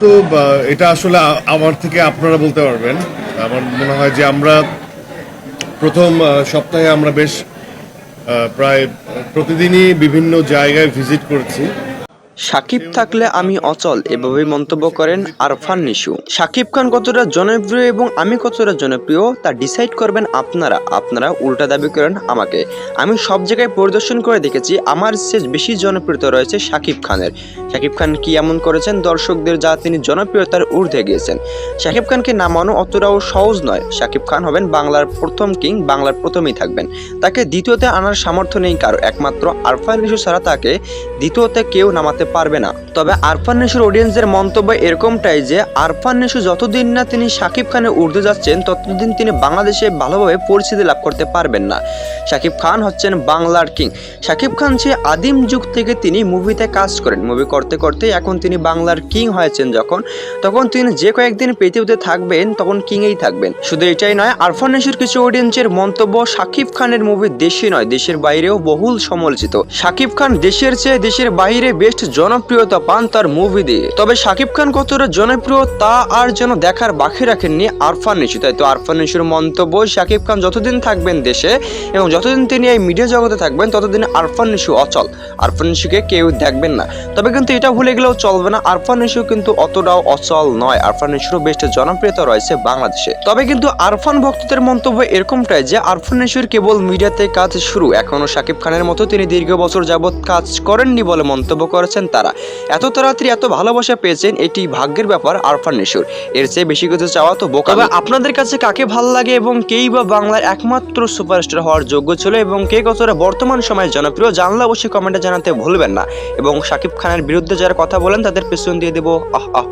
তো এটা আসলে আমার থেকে আপনারা বলতে পারবেন। আমার মনে হয় যে আমরা প্রথম সপ্তাহে আমরা বেশ প্রায় প্রতিদিনই বিভিন্ন জায়গায় ভিজিট করেছি। সাকিব থাকলে আমি অচল, এভাবেই মন্তব্য করেন আরফান নিশু। সাকিব খান কতটা জনপ্রিয় এবং আমি কতটা জনপ্রিয়, তা ডিসাইড করবেন আপনারা। আপনারা উল্টা দাবি করেন আমাকে। আমি সব জায়গায় পরিদর্শন করে দেখেছি, আমার চেয়ে বেশি জনপ্রিয়তা রয়েছে সাকিব খানের। সাকিব খান কি এমন করেছেন? দর্শকদের যা তিনি জনপ্রিয়তার ঊর্ধ্বে গিয়েছেন। সাকিব খানকে নামানো অতটাও সহজ নয়। সাকিব খান হবেন বাংলার প্রথম কিং, বাংলার প্রথমেই থাকবেন। তাকে দ্বিতীয়তে আনার সামর্থ্য নেই কারও। একমাত্র আরফান নিশু ছাড়া তাকে দ্বিতীয়তে কেউ নামাতে পারবে না। তবে আরফান নিশুর অডিয়েন্সের মন্তব্য এরকমটাই যে, আরফান নিশু যতদিন না তিনি সাকিব খানের ঊর্ধ্বে যাচ্ছেন, ততদিন তিনি বাংলাদেশে ভালোভাবে পরিচিতি লাভ করতে পারবেন না। সাকিব খান হচ্ছেন বাংলার কিং। সাকিব খান সে আদিম যুগ থেকে তিনি মুভিতে কাজ করেন। মুভি করতে করতে এখন তিনি বাংলার কিং হয়েছেন যখন। তখন তিনি যে কয়েকদিন পৃথিবীতে থাকবেন, তখন কিংয়েই থাকবেন। শুধু এটাই নয়, আরফান নিশুর কিছু অডিয়েন্সের মন্তব্য সাকিব খানের মুভি দেশে নয়, দেশের বাইরেও বহুল সমালোচিত। সাকিব খান দেশের চেয়ে দেশের বাইরে বেস্ট জনপ্রিয়তা পান তার মুভি দিয়ে। তবে সাকিব খান কতটা জনপ্রিয় তা আর যেন দেখার বাকি রাখেননি আরফান নিশু। তাই তো আরফান নিশুর মন্তব্য সাকিব খান যতদিন থাকবেন দেশে এবং যতদিন তিনি এই মিডিয়া জগতে থাকবেন, ততদিন আরফান নিশু অচল। আরফান নিশুকে কেউ দেখবেন না। তবে কিন্তু এটা ভুলে গেলেও চলবে না, আরফান নিশু কিন্তু অতটাও অচল নয়। আরফান নিশুরও বেশ জনপ্রিয়তা রয়েছে বাংলাদেশে। তবে কিন্তু আরফান ভক্তদের মন্তব্য এরকমটাই যে আরফান নিশুর কেবল মিডিয়াতে কাজ শুরু। এখনও সাকিব খানের মতো তিনি দীর্ঘ বছর যাবৎ কাজ করেননি বলে মন্তব্য করেছেন তারা। এত তাড়াতাড়ি এত ভালোবাসা পেয়েছেন এটি ভাগ্যের ব্যাপার আরফান নিশুর। এর চেয়ে বেশি কিছু চাওয়া তো বোকা আপনাদের কাছে কাকে ভালো লাগে এবং কেই বা বাংলার একমাত্র সুপারস্টার হওয়ার যোগ্য ছিল এবং কে কতটা বর্তমান সময়ে জনপ্রিয় জানলে অবশ্যই কমেন্টে জানাতে ভুলবেন না। এবং সাকিব খানের বিরুদ্ধে যারা কথা বলেন তাদের পেছন দিয়ে দেবো আহ আহ।